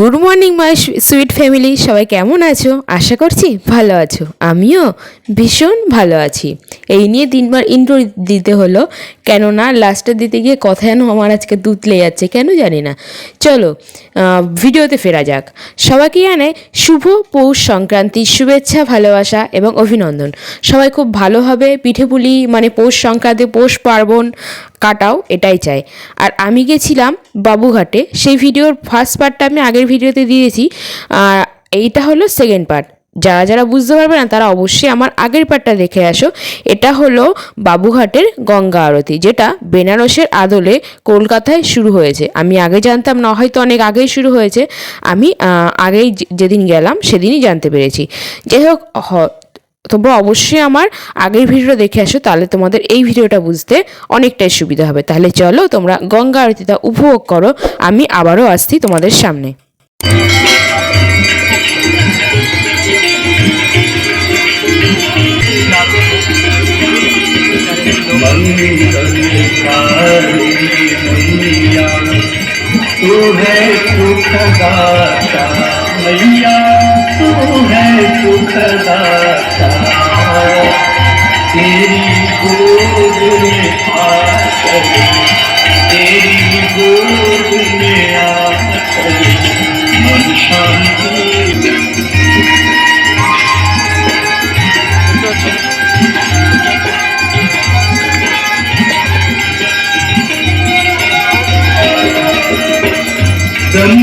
Good morning, my sweet family. সবাই কেমন আছো? আশা করছি ভালো আছো। আমিও ভীষণ ভালো আছি। এই নিয়ে তিনবার ইন্ট্রো দিতে হলো। কেননা লাস্টে দিতে গিয়ে কথা যেন আমার আজকে দুতলে যাচ্ছে, কেন জানি না। চলো ভিডিওতে ফেরা যাক। সবাইকে জানাই শুভ পৌষ সংক্রান্তির শুভেচ্ছা, ভালোবাসা এবং অভিনন্দন। সবাই খুব ভালোভাবে পিঠেপুলি মানে পৌষ সংক্রান্তি, পৌষ পার্বণ কাটাও, এটাই চাই। আর আমি গেছিলাম বাবুঘাটে, সেই ভিডিওর ফার্স্ট পার্টটা আমি আগের ভিডিওতে দিয়েছি, আর এইটা হলো সেকেন্ড পার্ট যারা যারা বুঝতে পারবে না, তারা অবশ্যই আমার আগের পার্টটা দেখে আসো। এটা হলো বাবুঘাটের গঙ্গা আরতি, যেটা বেনারসের আদলে কলকাতায় শুরু হয়েছে। আমি আগে জানতাম না, হয়তো অনেক আগেই শুরু হয়েছে। আমি আগেই যেদিন গেলাম, সেদিনই জানতে পেরেছি। যাই হোক তোমরা অবশ্যই আমার আগের ভিডিওটা দেখে আসো, তাহলে তোমাদের এই ভিডিওটা বুঝতে অনেকটাই সুবিধা হবে। তাহলে চলো, তোমরা গঙ্গা আরতিটা উপভোগ করো। আমি আবারও আসছি তোমাদের সামনে। तू है सुखदाता मैया तू है सुखदाता तेरी गोद तेरी गोद में आकर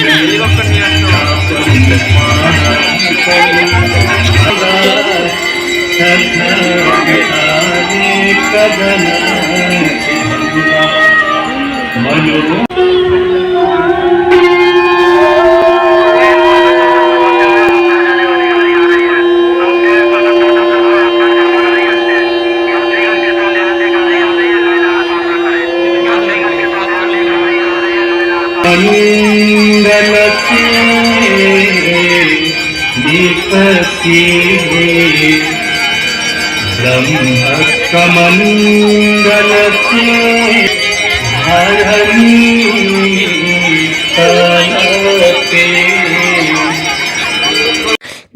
না হেলিকপ্টার নিয়ে আসতে मनो மண்டலத்தீபசீரே பிரம்மக்கமண்டலத்தீ ஹரணி தனத்தே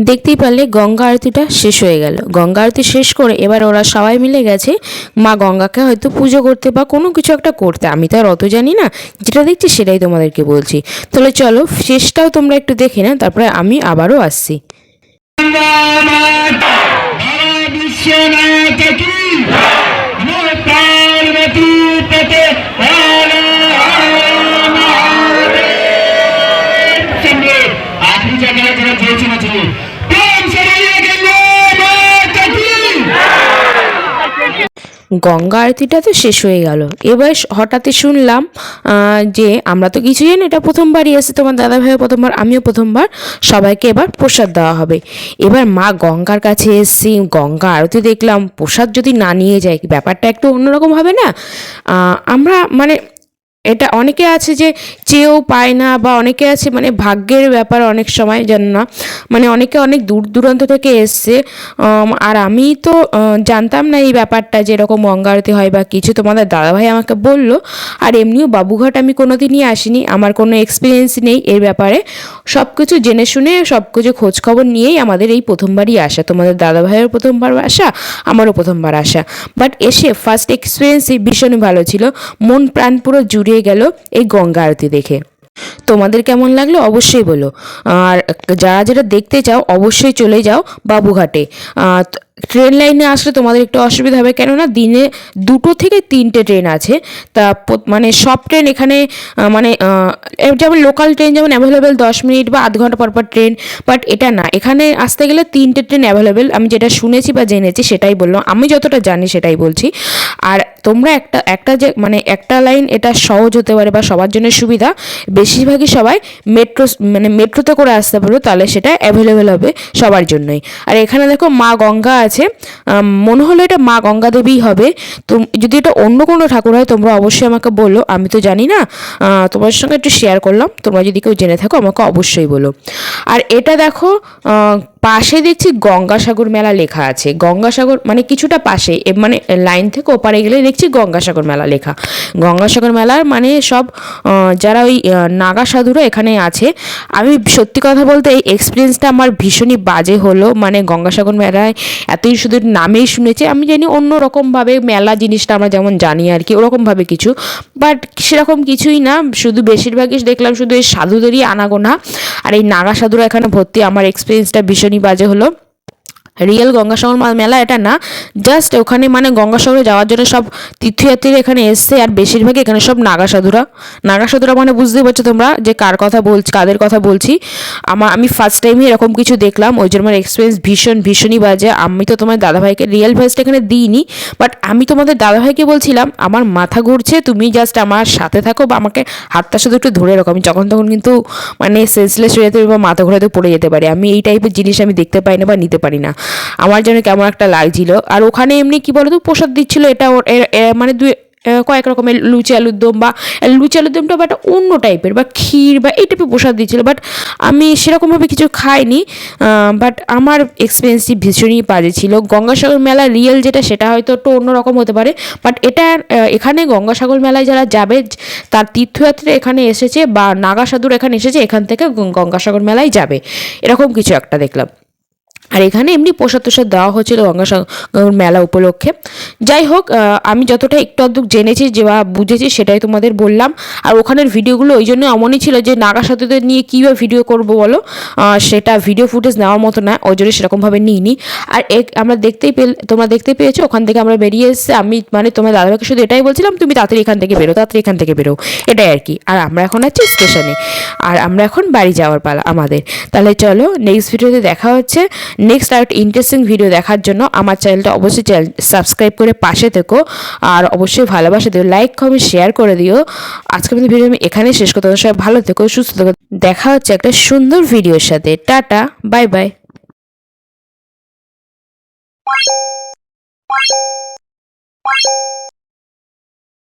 দেখতেই পারলে গঙ্গা আরতিটা শেষ হয়ে গেল। গঙ্গা আরতি শেষ করে এবার ওরা সবাই মিলে গেছে। মা গঙ্গাকে হয়তো পুজো করতে বা কোনো কিছু একটা করতে। আমি তো আর অত জানি না। যেটা দেখছি সেটাই তোমাদেরকে বলছি। তাহলে চলো, শেষটাও তোমরা একটু দেখে না তারপরে আমি আবারও আসছি। বিশ্বনাথ কি? গঙ্গা আরতিটা তো শেষ হয়ে গেল। এবার হঠাৎই শুনলাম যে আমরা তো কিছু জানি এটা প্রথমবারই আছে তোমার দাদা ভাইও প্রথমবার, আমিও প্রথমবার সবাইকে এবার প্রসাদ দেওয়া হবে। এবার মা গঙ্গার কাছে এসছি গঙ্গা আরতি দেখলাম, প্রসাদ যদি না নিয়ে যায়, ব্যাপারটা একটু অন্যরকম হবে না? আমরা মানে এটা অনেকে আছে যে চেয়েও পায় না বা অনেকে আছে মানে ভাগ্যের ব্যাপার অনেক সময় জান না। মানে অনেকে অনেক দূর দূরান্ত থেকে এসছে। আর আমি তো জানতাম না এই ব্যাপারটা যে এরকম গঙ্গা আরতি হয় বা কিছু। তোমাদের দাদাভাই আমাকে বলল, আর এমনিও বাবুঘাট আমি কোনো দিনই আসিনি। আমার কোনো এক্সপিরিয়েন্স নেই এর ব্যাপারে। সব কিছু জেনে শুনে সব কিছু খোঁজখবর নিয়েই আমাদের এই প্রথমবারই আসা। তোমাদের দাদাভাইয়ের প্রথমবার আসা, আমারও প্রথমবার আসা। বাট এসে ফার্স্ট এক্সপিরিয়েন্সই ভীষণ ভালো ছিল। মন প্রাণ পুরো জুড়িয়ে গেল এই গঙ্গা আরতি দেখে। তোমাদের কেমন লাগল অবশ্যই বলো। আর যারা যারা দেখতে চাও, অবশ্যই চলে যাও বাবুঘাটে। ট্রেন লাইনে আসলে তোমাদের একটু অসুবিধা হবে। কেননা দিনে দুটো থেকে তিনটে ট্রেন আছে। তা মানে সব ট্রেন এখানে মানে যেমন লোকাল ট্রেন যেমন অ্যাভেলেবেল দশ মিনিট বা আধ ঘণ্টা পর পর ট্রেন বাট এটা না। এখানে আসতে গেলে তিনটে ট্রেন অ্যাভেলেবেল আমি যেটা শুনেছি বা জেনেছি সেটাই বললাম আমি যতটা জানি সেটাই বলছি। আর তোমরা একটা একটা যে মানে একটা লাইন এটা সহজ হতে পারে বা সবার জন্য সুবিধা। বেশিরভাগই সবাই মেট্রো মানে মেট্রোতে করে আসতে পারো তাহলে সেটা অ্যাভেলেবেল হবে সবার জন্যই। আর এখানে দেখো মা গঙ্গা আছে মনে হলো এটা মা গঙ্গা দেবীই হবে। তো যদি এটা অন্য কোনো ঠাকুর হয়, তোমরা অবশ্যই আমাকে বলো। আমি তো জানি না তোমার সঙ্গে একটু শেয়ার করলাম। তোমরা যদি কেউ জেনে থাকো, আমাকে অবশ্যই বলো। আর এটা দেখো পাশে দেখছি গঙ্গাসাগর মেলা লেখা আছে। গঙ্গাসাগর মানে কিছুটা পাশে মানে লাইন থেকে ওপারে গেলে দেখছি গঙ্গাসাগর মেলা লেখা। গঙ্গাসাগর মেলার মানে সব যারা ওই নাগা সাধুরা এখানে আছে, আমি সত্যি কথা বলতে এই এক্সপিরিয়েন্সটা আমার ভীষণই বাজে হলো। মানে গঙ্গাসাগর মেলায় এতই শুধু নামেই শুনেছে, আমি জানি অন্য রকমভাবে মেলা জিনিসটা আমরা যেমন জানি আর কি, ওরকমভাবে কিছু। বাট সেরকম কিছুই না, শুধু বেশিরভাগই দেখলাম শুধু এই সাধুদেরই আনাগোনা। আর এই নাগা সাধুরা এখানে ভর্তি, আমার এক্সপিরিয়েন্সটা ভীষণই বাজে হলো। রিয়েল গঙ্গাসাগর মেলা এটা না জাস্ট ওখানে মানে গঙ্গাসাগরে যাওয়ার জন্য সব তীর্থযাত্রীরা এখানে এসছে আর বেশিরভাগই এখানে সব নাগা সাধুরা নাগা সাধুরা মানে বুঝতেই পারছ তোমরা যে কার কথা বলছি, কাদের কথা বলছি। আমার আমি ফার্স্ট টাইমই এরকম কিছু দেখলাম, ওই জন্য আমার এক্সপিরিয়েন্স ভীষণ, ভীষণই বাজে। আমি তো তোমার দাদাভাইকে রিয়েল ভয়েসটা এখানে দিইনি বাট আমি তোমাদের দাদাভাইকে বলছিলাম, আমার মাথা ঘুরছে, তুমি জাস্ট আমার সাথে থাকো বা আমাকে হাতটা শুধু একটু ধরে রাখো। আমি যখন তখন কিন্তু মানে সেন্সলেস হয়ে যেতে বা মাথা ঘোরাতে পড়ে যেতে পারি। আমি এই টাইপের জিনিস আমি দেখতে পাই না বা নিতে পারি না। আমার যেন কেমন একটা লাগছিল। আর ওখানে এমনি কি বলতো, প্রসাদ দিচ্ছিল, এটা মানে দুই কয়েক রকমের লুচি আলুর দম বা লুচি আলুর দমটা বা একটা অন্য টাইপের বা ক্ষীর বা এই টাইপের প্রসাদ দিচ্ছিল। বাট আমি সেরকমভাবে কিছু খাইনি বাট আমার এক্সপিরিয়েন্সটি ভীষণই বাজে ছিল। গঙ্গাসাগর মেলা রিয়েল যেটা, সেটা হয়তো একটু অন্যরকম হতে পারে। বাট এটা এখানে গঙ্গাসাগর মেলায় যারা যাবে, তার তীর্থযাত্রী এখানে এসেছে বা নাগা সাধুর এখানে এসেছে, এখান থেকে গঙ্গাসাগর মেলায় যাবে। এরকম কিছু একটা দেখলাম। আর এখানে এমনি প্রসাদ তোসাদ দেওয়া হচ্ছিল গঙ্গাসাগর মেলা উপলক্ষে। যাই হোক আমি যতটা একটু অদ্ভুত জেনেছি যে বা বুঝেছি সেটাই তোমাদের বললাম। আর ওখানের ভিডিওগুলো ওই জন্য এমনই ছিল যে নাগা সাধুদের নিয়ে কীভাবে ভিডিও করব বলো? সেটা ভিডিও ফুটেজ নেওয়ার মতো না, ওই জন্য সেরকমভাবে নিইনি। আর এক আমরা দেখতেই পেল তোমরা দেখতে পেয়েছ, ওখান থেকে আমরা বেরিয়ে এসেছি। আমি মানে তোমার দাদাভাইকে শুধু এটাই বলছিলাম, তুমি তাড়াতাড়ি এখান থেকে বেরো, তাড়াতাড়ি এখান থেকে বেরো। এটাই আর কি। আর আমরা এখন আছি স্টেশনে। আর আমরা এখন বাড়ি যাওয়ার পালা আমাদের। তাহলে চলো নেক্সট ভিডিওতে দেখা হচ্ছে। নেক্সট আর ইন্টারেস্টিং ভিডিও দেখার জন্য আমার চ্যানেলটা অবশ্যই চ্যানেল সাবস্ক্রাইব করে পাশে থেকো। আর অবশ্যই ভালোবাসা দিও লাইক কমেন্ট শেয়ার করে দিও। আজকের মতো ভিডিও আমি এখানে শেষ করতে সবাই ভালো থেকো, সুস্থ থেকো। দেখা হচ্ছে একটা সুন্দর ভিডিওর সাথে। Tata bye bye